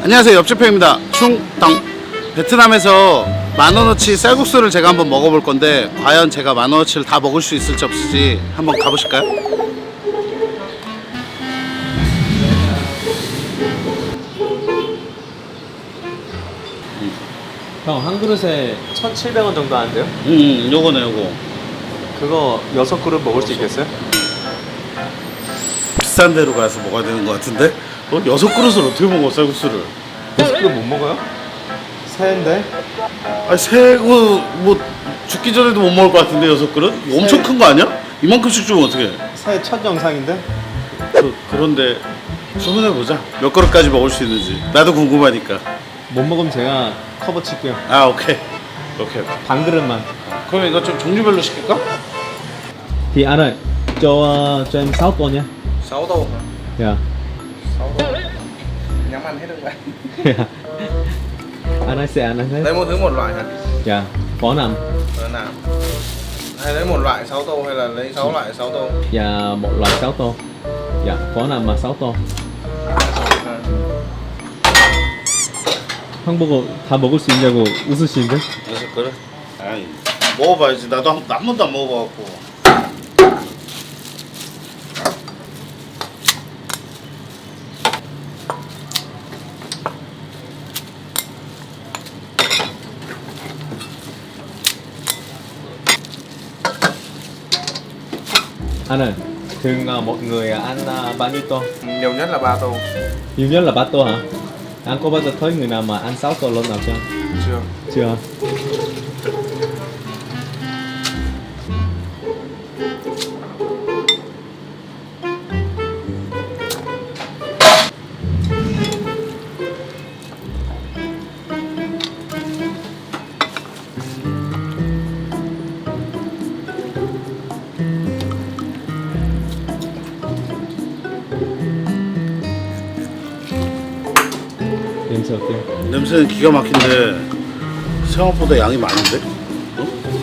안녕하세요 옆집회입니다 충당 베트남에서 만원어치 쌀국수를 제가 한번 먹어볼 건데 과연 제가 만원어치를 다 먹을 수 있을지 없을지 한번 가보실까요? 형, 한 그릇에 1,700원 정도 하는데요? 음 요거네 요거 그거 여섯 그릇 먹을 수 있겠어요? 비싼 데로 가서 먹어야 되는 것 같은데 어? 여섯 그릇을 어떻게 먹어 쌀국수를 여섯 그릇 못 먹어요? 세인데? 아니 새우 뭐 죽기 전에도 못 먹을 것 같은데 여섯 그릇? 엄청 새- 큰거 아니야? 이만큼씩 주면 어떡해 새첫 영상인데? 그, 그런데 주문해 보자 몇 그릇까지 먹을 수 있는지 나도 궁금하니까 못 먹으면 제가 커버 칠게요. 아 오케이 오케이 반 그릇만. 그럼 이거 좀 종류별로 시킬까? Thì anh ơi, cho uh, cho em 6 tô nha. 6 tô hả? Dạ. 6 tô nhắm ăn hết được vậy anh ơi xe anh ơi. lấy một thứ một loại hả Dạ. Có nằm. Đó nào hay lấy một loại 6 tô hay là lấy 6 loại 6 tô Dạ một loại 6 tô. Dạ, có nằm mà 6 tô. à. 형 보고 다 먹을 수 있냐고 웃으시는데? 여섯 그릇? 아이 먹어봐야지 나도 한, 한 번도 안 먹어봐갖고 Anh ơi, thường uh, một người ăn uh, bao nhiêu tô? nhiều nhất là 3 tô Nhiều nhất là 3 tô hả? Anh có bao giờ thấy người nào mà ăn 6 tô luôn nào chưa? chưa Chưa. 냄새는 기가 막힌데 생각보다 양이 많은데? 어?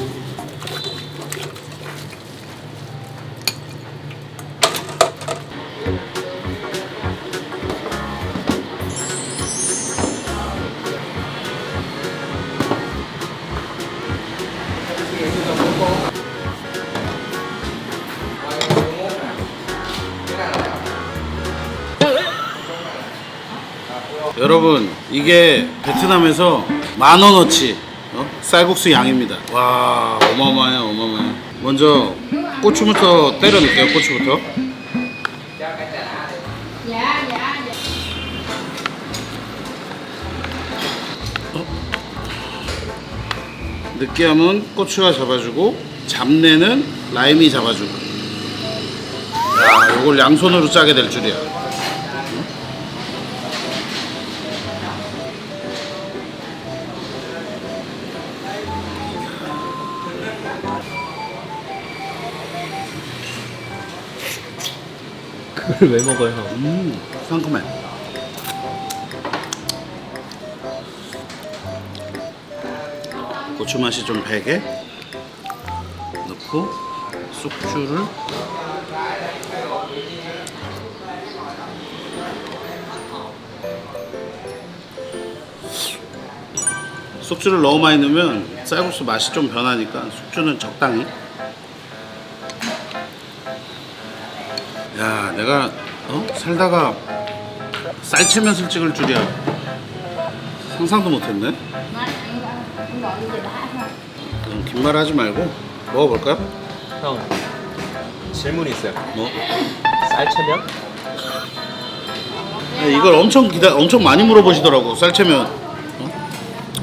여러분 이게 베트남에서 만 원어치 어? 쌀국수 양입니다. 와 어마어마해요 어마어마해. 먼저 고추부터 때려 넣을게요 고추부터. 어? 느끼함은 고추가 잡아주고 잡내는 라임이 잡아주고. 야, 이걸 양손으로 짜게 될 줄이야. 그걸 왜 먹어요, 형? 음, 상큼해. 고추 맛이 좀 배게 넣고 쑥주를 쑥주를 너무 많이 넣으면 쌀국수 맛이 좀 변하니까 쑥주는 적당히. 야, 내가 어? 살다가 쌀채면을 찍을 줄이야. 상상도 못했네. 그럼 긴말 하지 말고 먹어볼까요? 형, 질문이 있어요. 뭐? 쌀채면? 네, 이걸 엄청 기다, 엄청 많이 물어보시더라고 쌀채면. 어?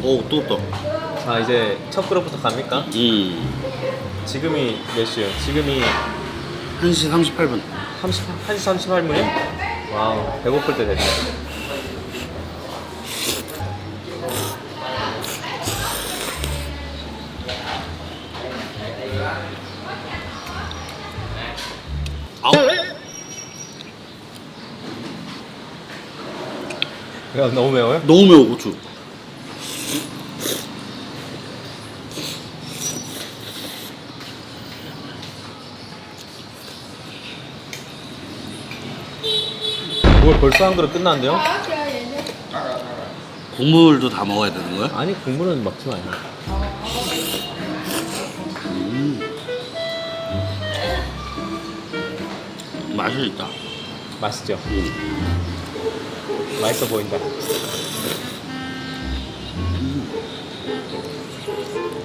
오, 또 또. 자, 이제 첫 그릇부터 갑니까? 음, 지금이 몇 시요? 지금이 1시 38분. 30, 1시 38분이요? 와우, 배고플 때 됐네. 아우. 야, 너무 매워요? 너무 매워 고추. 벌써 한 그릇 끝났는데요? 국물도 다 먹어야 되는 거야? 아니 국물은 먹지 마요. 맛이 있다. 맛있죠? 맛있어 보인다.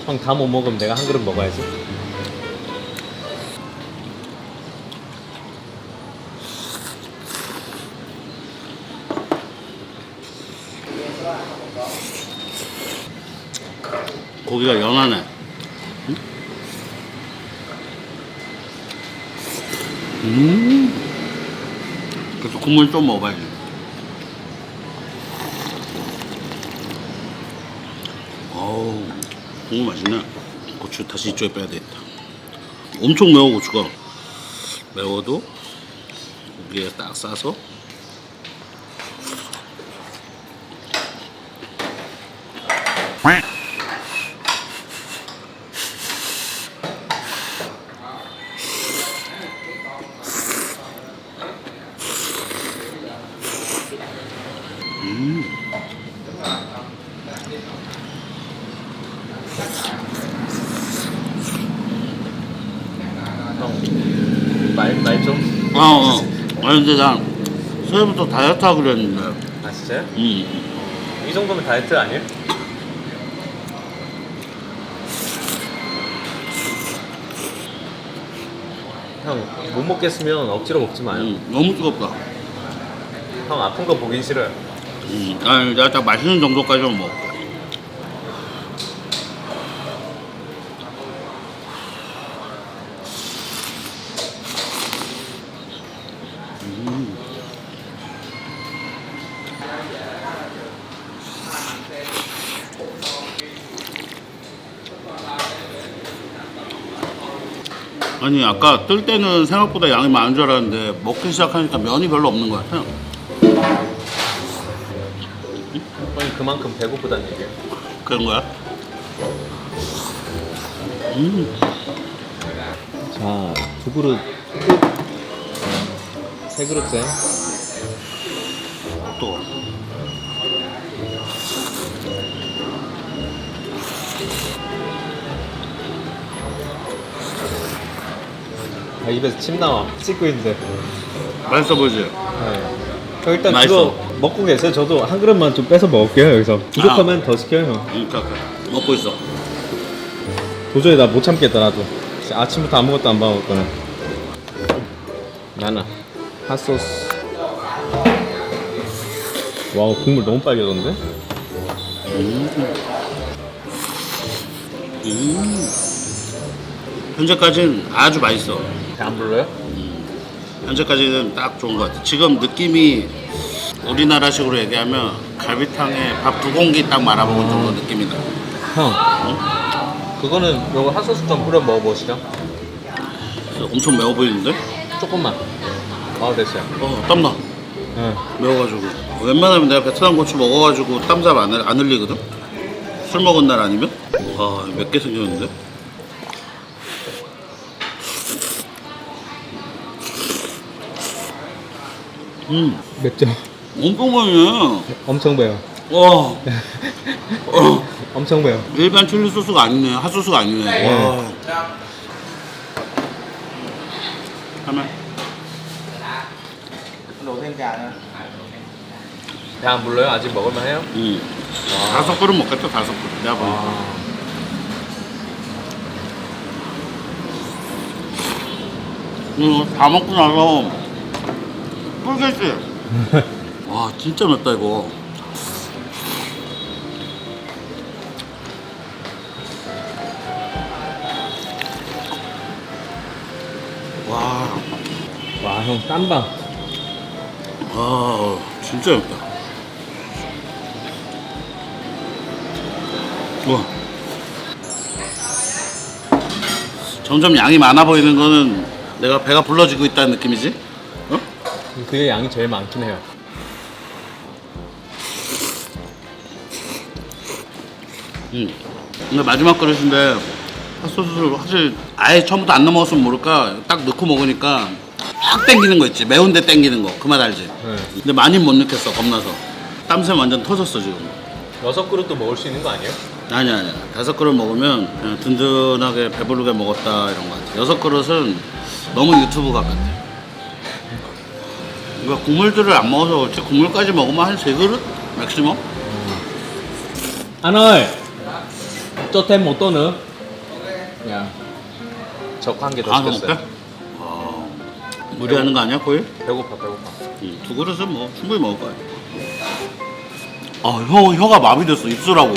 형 다 못 먹으면 내가 한 그릇 먹어야지. 고기가 연하네. 음. 음. 그래서 국물 좀 먹어봐야지. 어우, 국물 맛있네. 고추 다시 이쪽에 빼야 되겠다. 엄청 매워 고추가. 매워도 고기에 딱 싸서 형말말 좀. 어, 어. 아니 근데 난 새해부터 다이어트 하기로 했는데 아 진짜요? 음. 이 정도면 다이어트 아니에요? 형 못 먹겠으면 억지로 먹지 마요. 음, 너무 뜨겁다 형 아픈 거 보긴 싫어요. 음. 아니 내가 딱 맛있는 정도까지만 먹을게 아니 아까 뜰 때는 생각보다 양이 많은 줄 알았는데 먹기 시작하니까 면이 별로 없는 것 같아 형 그만큼 배고프다는 얘기예요. 그런 거야? 음. 자, 두 그릇 세 그릇째. 또 아, 입에서 침 나와. 씻고 있는데. 맛있어 보이지? 네. 형 일단 맛있어. 그거 먹고 계세요. 저도 한 그릇만 좀 뺏어 먹을게요 여기서. 부족하면 더 시켜요 형. 그러니까 먹고 있어 도저히 나 못 참겠다 나도. 진짜 아침부터 아무것도 안 먹었거든. 나나 핫소스. 와우 국물 너무 빨개졌는데? 음. 현재까지는 아주 맛있어 배안 불러요? 현재까지는 딱 좋은 것 같아 지금 느낌이 우리나라식으로 얘기하면 갈비탕에 밥 두 공기 딱 말아먹은 정도 느낌이다 형. 그거는 요거 핫소스 좀 뿌려 먹어보시죠. 엄청 매워 보이는데? 조금만. 아 됐어요. 어 땀나 응. 매워가지고 웬만하면 내가 베트남 고추 먹어가지고 땀잘 안, 흘- 안 흘리거든? 술 먹은 날 아니면? 와몇개 생겼는데? 음 맵죠? 엄청 맛있네 엄청 매워. 와 어, 엄청 매워. 일반 칠리 소스가 아니네 핫소스가 아니네 와 thêm gà nữa 배안 불러요? 아직 먹을만 해요? 음. 다섯 그릇 먹겠다 다섯 그릇 내가 보니까 이거 다 먹고 나서 뿔겠지? 와 진짜 맵다 이거 와, 와, 형 땀방. 와 진짜 맵다 와 점점 양이 많아 보이는 거는 내가 배가 불러지고 있다는 느낌이지? 어? 그게 양이 제일 많긴 해요. 응. 근데 마지막 그릇인데 핫소스를 사실 아예 처음부터 안 넘어갔으면 모를까. 딱 넣고 먹으니까 확 땡기는 거 있지. 매운데 땡기는 거. 그 맛 알지? 네. 근데 많이 못 넣겠어 겁나서. 땀샘 완전 터졌어 지금. 여섯 그릇도 먹을 수 있는 거 아니에요? 아니야 아니야. 다섯 그릇 먹으면 그냥 든든하게 배부르게 먹었다 이런 거 같아. 여섯 그릇은 너무 유튜브 같아. 이거 국물들을 안 먹어서 그렇지. 국물까지 먹으면 한 세 그릇? 맥시멈? ơi Cho thêm một tô nữa Dạ 적한 개더다 먹을게 시켰어요. 아, 무리하는 거 아니야 거의? 배고파 배고파. 응, 두 그릇은 뭐 충분히 먹을 거야. 아 혀, 혀가 마비됐어 입술하고.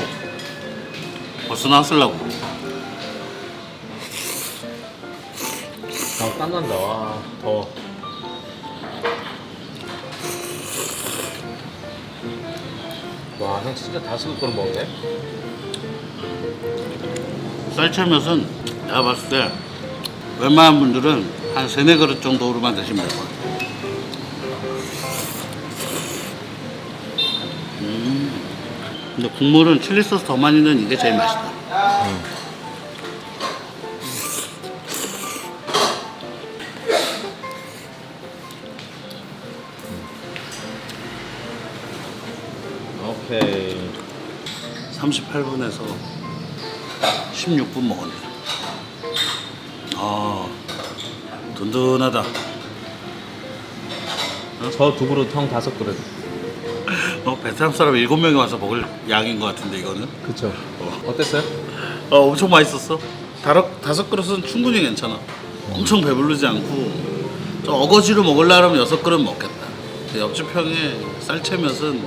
벌써 나왔을라고. 아 땀 난다. 와 더워. 와 형 진짜 다섯 그릇 먹네 쌀채면은 내가 봤을 때 웬만한 분들은 한 세네 그릇 정도로만 드시면 될 것 같아요. 음. 근데 국물은 칠리 소스 더 많이 넣은 이게 제일 맛있다. 오케이 38분에서 16분 먹었네. 아, 든든하다. 저두 그릇 형 다섯 그릇 어, 베트남 사람 7명이 와서 먹을 양인 것 같은데, 이거는? 그쵸 어땠어요? 어, 엄청 맛있었어. 다섯, 다섯 그릇은 충분히 괜찮아. 엄청 배부르지 않고, 좀 어거지로 먹으려면 여섯 그릇 먹겠다. 근데 옆집 형의 쌀채몇은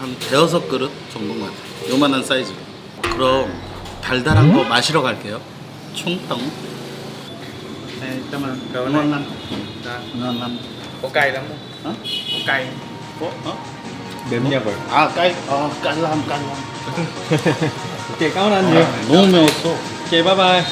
한 대여섯 그릇 정도인 것 같아. 요만한 사이즈. 그럼 달달한 거 마시러 갈게요. 총떡. 네, 잠깐만. ngon lắm. ngon lắm. có cay lắm không Hả? có cay 어? 어? 맵냐고요? 아, 까이. 아, 까이람, 까이람. 오케이 까운 한 nhiều 너무 매웠어. 오케이 바이바이